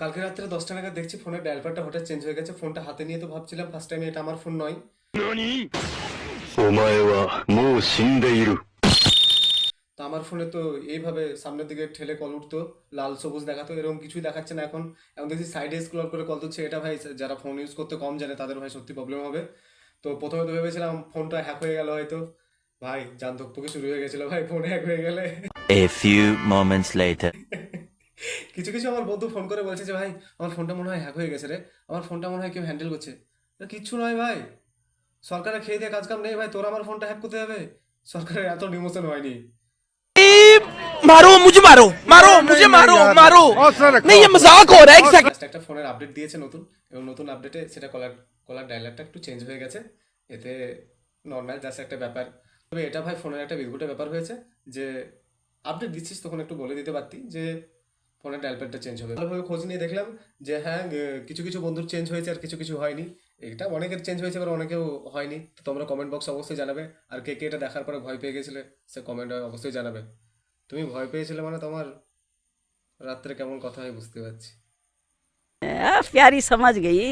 কালকে রাত্রে দশটা নাগাদ দেখছি ফোনের ডায়াল হঠাৎ চেঞ্জ হয়ে গেছে। ফোনটা হাতে নিয়ে তো ভাবছিলাম ফার্স্ট টাইম এটা আমার ফোন নয়। তা আমার ফোনে তো এইভাবে সামনের দিকে ঠেলে কল উঠতো লাল সবুজ দেখাতো এরকম কিছুই দেখাচ্ছে না এখন। এখন দেখছি সাইডে স্ক্রল করে কল তুলছে এটা ভাই যারা ফোন ইউজ করতে কম জানে তাদের ভাই সত্যি প্রবলেম হবে। তো প্রথমে তো ভেবেছিলাম ফোনটা হ্যাক হয়ে গেল হয়তো। ভাই জান শুরু হয়ে গেছিল ভাই ফোন হ্যাক হয়ে গেলে। A few moments later কিছু কিছু আমার বন্ধু ফোন করে বলছে যে ভাই আমার ফোনটা মনে হয় হ্যাক হয়ে গেছে রে আমার ফোনটা মনে হয় কেউ হ্যান্ডেল করছে তা কিচ্ছু নয় ভাই সরকারের খেয়ে দিয়ে কাজ কাম নেই ভাই তোর আমার ফোনটা হ্যাক করতে হবে সরকারের এত ডিমোশন হয়নি मारो मुझे मारो मारो मुझे मारो मारो नहीं ये मजाक हो रहा है एक सेकंड Just একটা ফোনের আপডেট দিয়েছে নতুন এবং নতুন আপডেটে সেটা কলার কলার ডায়লগটা একটু চেঞ্জ হয়ে গেছে এতে নর্মাল জাস্ট একটা ব্যাপার তবে এটা ভাই ফোনের একটা বিদঘুটে ব্যাপার হয়েছে যে আপডেট দিচ্ছিস তখন একটু বলে দিতে পারতি যে ফোনের ডায়ালপ্যাডটা চেঞ্জ হবে। ভালোভাবে খোঁজ নিয়ে দেখলাম যে হ্যাঁ কিছু কিছু বন্ধুর চেঞ্জ হয়েছে আর কিছু কিছু হয়নি। এটা অনেকের চেঞ্জ হয়েছে আবার অনেকেও হয়নি। তো তোমরা কমেন্ট বক্স অবশ্যই জানাবে। আর কে কে এটা দেখার পরে ভয় পেয়ে গেছিলে সে কমেন্ট অবশ্যই জানাবে। তুমি ভয় পেয়েছিলে মানে তোমার রাত্রে কেমন কথা হয় বুঝতে পারছি। প্যারি সমাজ গেই।